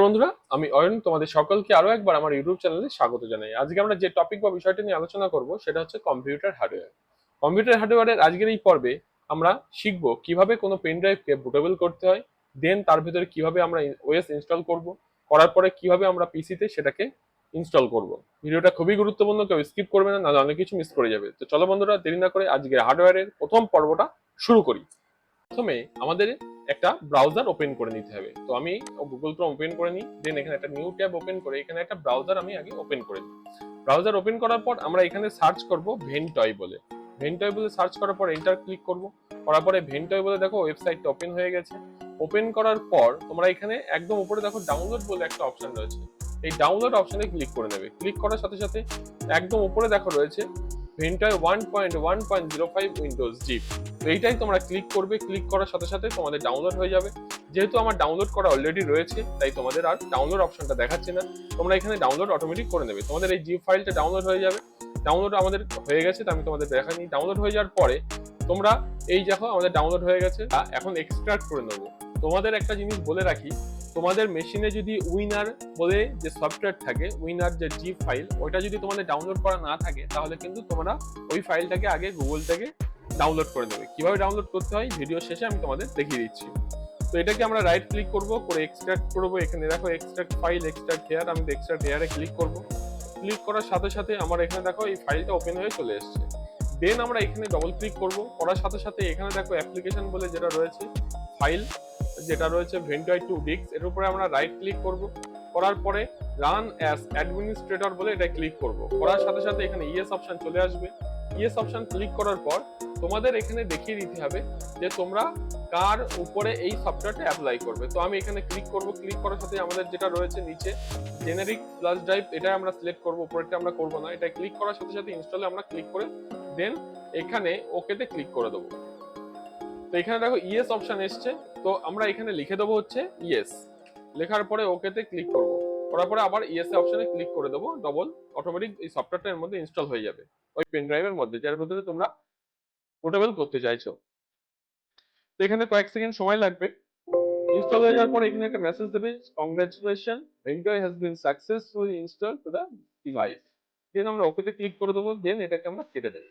বন্ধুরা, আমি অয়ন, তোমাদের সকলকে আরও একবার আমার ইউটিউব চ্যানেলে স্বাগত জানাই। আজকে আমরা যে টপিক বা বিষয়টা নিয়ে আলোচনা করব, সেটা হচ্ছে কম্পিউটার হার্ডওয়্যার কম্পিউটার হার্ডওয়্যারের আজকের এই পর্বে আমরা শিখব কীভাবে কোনো পেন ড্রাইভকে বুটেবল করতে হয় দেন তার ভিতরে কীভাবে আমরা ওএস ইনস্টল করব, করার পরে কীভাবে আমরা পিসিতে সেটাকে ইনস্টল করব। ভিডিওটা খুবই গুরুত্বপূর্ণ, কেউ স্কিপ করবে না, নাহলে অনেক কিছু মিস করে যাবে। তো চলো বন্ধুরা, দেরি না করে আজকে হার্ডওয়্যারের প্রথম পর্বটা শুরু করি। প্রথমে আমাদের একটা ব্রাউজার ওপেন করে নিতে হবে। তো আমি গুগল ক্রোম ওপেন করে নিই দেন এখানে একটা নিউ ট্যাব ওপেন করে, এখানে একটা ব্রাউজার আমি আগে ওপেন করে নিই। ব্রাউজার ওপেন করার পর আমরা এখানে সার্চ করব ভেন্টয় বলে। ভেন্টয় বলে সার্চ করার পর এন্টার ক্লিক করব। করার পরে ভেন্টয় বলে দেখো ওয়েবসাইটটা ওপেন হয়ে গেছে। ওপেন করার পর তোমরা এখানে একদম উপরে দেখো ডাউনলোড বলে একটা অপশন রয়েছে। এই ডাউনলোড অপশনে ক্লিক করে নেবে। ক্লিক করার সাথে সাথে একদম উপরে দেখো রয়েছে Ventoy one point one point zero five Windows zip তো এইটাই তোমরা ক্লিক করবে ক্লিক করার সাথে সাথে তোমাদের ডাউনলোড হয়ে যাবে। যেহেতু আমার ডাউনলোড করা অলরেডি রয়েছে, তাই তোমাদের আর ডাউনলোড অপশনটা দেখাচ্ছে না। তোমরা এখানে ডাউনলোড অটোমেটিক করে নেবে। তোমাদের এই জিপ ফাইলটা ডাউনলোড হয়ে যাবে। ডাউনলোড আমাদের হয়ে গেছে আমি তোমাদের দেখানি ডাউনলোড হয়ে যাওয়ার পরে তোমরা এই দেখো, আমাদের ডাউনলোড হয়ে গেছে। এখন এক্সট্রাক্ট করে নেব। তোমাদের একটা জিনিস বলে রাখি, তোমাদের মেশিনে যদি উইনার বলে যে সফটওয়্যার থাকে উইনার যে জিপ ফাইল ওইটা যদি তোমাদের ডাউনলোড করা না থাকে, তাহলে কিন্তু তোমরা ওই ফাইলটাকে আগে গুগল থেকে ডাউনলোড করে নেবে। কীভাবে ডাউনলোড করতে হয় ভিডিও শেষে আমি তোমাদের দেখিয়ে দিচ্ছি। তো এটাকে আমরা রাইট ক্লিক করব, করে এক্সট্রাক্ট করব, এখানে দেখো এক্সট্রাক্ট ফাইল এক্সট্রাক্ট হেয়ার আমি এক্সট্রাক্ট হেয়ারে ক্লিক করব। ক্লিক করার সাথে সাথে আমার এখানে দেখো এই ফাইলটা ওপেন হয়ে চলে এসেছে। দেন আমরা এখানে ডবল ক্লিক করব, করার সাথে সাথে এখানে দেখো অ্যাপ্লিকেশন বলে যেটা রয়েছে ফাইল যেটা রয়েছে ভেন্টয় টু ডিক্স এর উপরে আমরা রাইট ক্লিক করব। করার পরে রান অ্যাজ অ্যাডমিনিস্ট্রেটর বলে এটা ক্লিক করব। করার সাথে সাথে এখানে ইয়েস অপশন চলে আসবে। ইয়েস অপশন ক্লিক করার পর তোমাদের এখানে দেখিয়ে দিতে হবে যে তোমরা কার উপরে এই সফটওয়্যারটা অ্যাপ্লাই করবে। তো আমি এখানে ক্লিক করব। ক্লিক করার সাথে আমাদের যেটা রয়েছে নিচে জেনারিক ফ্লাশ ড্রাইভ এটা আমরা সিলেক্ট করব। উপরেরটা আমরা করব না। এটা ক্লিক করার সাথে সাথে ইনস্টলে আমরা ক্লিক করে দেন এখানে ওকেতে ক্লিক করে দেবো। তো এখানে দেখো ইয়েস অপশন এসছে। তো আমরা এখানে লিখে দেবো হচ্ছে ইয়েস লেখার পরে ওকেতে ক্লিক করব। করার পরে আবার ইয়েস অপশনে ক্লিক করে দেবো। ডবল অটোমেটিক এই সফটওয়্যারটা এর মধ্যে ইনস্টল হয়ে যাবে। ওই পেন ড্রাইভের মধ্যে, যার মধ্যে তোমরা পোর্টেবল করতে চাইছো। তো এখানে কয়েক সেকেন্ড সময় লাগবে। ইনস্টল হয়ে যাওয়ার পর এখানে একটা মেসেজ দেবে congratulation Ventoy has been successfully install to the device then আমরা ওকেতে ক্লিক করে দেবো দেন এটাকে আমরা কেটে দেবো।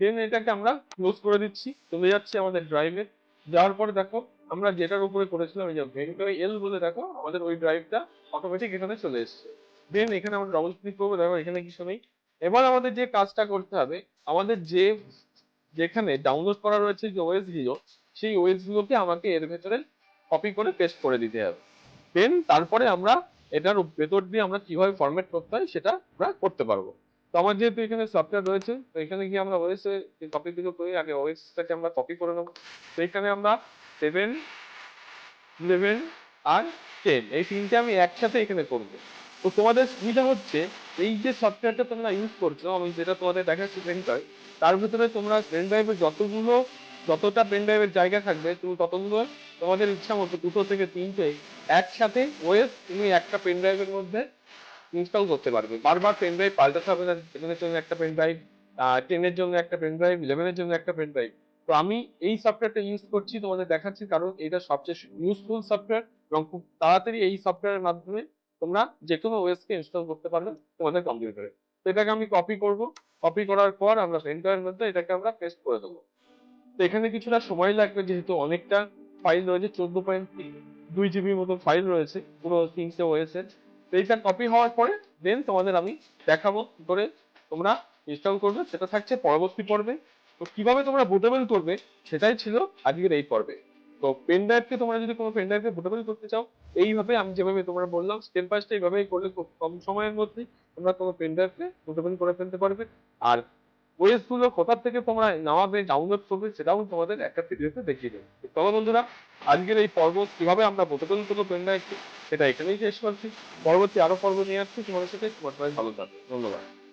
দেন এটাকে আমরা ক্লোজ করে দিচ্ছি। চলে যাচ্ছি আমাদের ড্রাইভে যাওয়ার পরে দেখো, আমরা যেটার উপরে করেছিলাম, এই যে ভেন্টয় এল বলে দেখো, আমাদের ওই ড্রাইভটা অটোমেটিক এখানে চলে এসেছে। দেন এখানে আমরা ডবল ক্লিক করব, দেখো এখানে কিছু নেই। এবার আমাদের যে কাজটা করতে হবে, আমাদের যে যেখানে ডাউনলোড করা রয়েছে যে ওএসগুলো সেই ওএস গুলোকে আমাকে এর ভেতরে কপি করে পেস্ট করে দিতে হবে। দেন তারপরে আমরা এটার ভেতর দিয়ে আমরা কীভাবে ফরম্যাট করতে হয়, সেটা আমরা করতে পারব। তো আমার যেহেতু এখানে সফটওয়্যার রয়েছে, তো এখানে গিয়ে আমরা ওএস কপি দিকে করি, আগে ওএসটাকে আমরা কপি করে নেব। তো এখানে আমরা সেভেন ইলেভেন আর টেন এই তিনটে আমি একসাথে এখানে করব। তো তোমাদের সুবিধা হচ্ছে, এই যে সফটওয়্যারটা তোমরা ইউজ করছ, আমি যেটা তোমাদের দেখাচ্ছি পেন ড্রাইভ তার ভিতরে তোমরা পেন ড্রাইভে যতগুলো, যতটা পেন ড্রাইভের জায়গা থাকবে, তুমি ততগুলো তোমাদের ইচ্ছা মতো দুটো থেকে তিনটে একসাথে ওয়েস তুমি একটা পেন ড্রাইভের মধ্যে ইনস্টল করতে পারবে। বারবার পেন ড্রাইভ পাল্টাতে হবে না সেভেনের জন্য একটা পেন ড্রাইভ টেনের জন্য একটা পেন ড্রাইভ ইলেভেনের জন্য একটা পেন ড্রাইভ তো আমি এই সফটওয়্যারটা ইউজ করছি, তোমাদের দেখাচ্ছি কারণ এটা সবচেয়ে ইউজফুল সফটওয়্যার এবং খুব তাড়াতাড়ি এই সফটওয়্যারের মাধ্যমে তোমরা যে কোনো ওয়েসকে ইনস্টল করতে পারবে তোমাদের কম্পিউটারে তো এটাকে আমি কপি করব। কপি করার পর আমরা পেনড্রাইভের মধ্যে এটাকে আমরা পেস্ট করে দেবো। তো এখানে কিছুটা সময় লাগবে, যেহেতু অনেকটা ফাইল রয়েছে, চোদ্দ পয়েন্ট দুই জিবির মতো ফাইল রয়েছে, পুরো তিনটে ওয়েসের এইটা কপি হওয়ার পরে দেন তোমাদের আমি দেখাবো কি করে তোমরা ইনস্টল করবে। সেটা থাকছে পরবর্তী পর্বে। তো কীভাবে তোমরা বুটেবল করবে, সেটাই ছিল আজকের এই পর্বে। তো পেন ড্রাইভকে তোমরা যদি কোনো পেন ড্রাইভে বুটেবল করতে চাও, এইভাবে আমি যেভাবে তোমরা বললাম স্টেপ বাই স্টেপ এইভাবেই করলে খুব কম সময়ের মধ্যেই তোমরা কোনো পেন ড্রাইভকে বুটেবল করে ফেলতে পারবে। আর ওয়েসগুলো কোথা থেকে তোমরা নামাবে ডাউনলোড করবে, সেটাও তোমাদের একটা ভিডিওতে দেখিয়ে দেবে। তবে বন্ধুরা, আজকের এই পর্ব কীভাবে আমরা প্রতিদিন থেকে পেন ড্রাইভকে সেটা এখানেই শেষ করছি। পরবর্তী আরও পর্ব নিয়ে আসছি, তোমাদের সাথে তোমার ভালো থাকবে। ধন্যবাদ।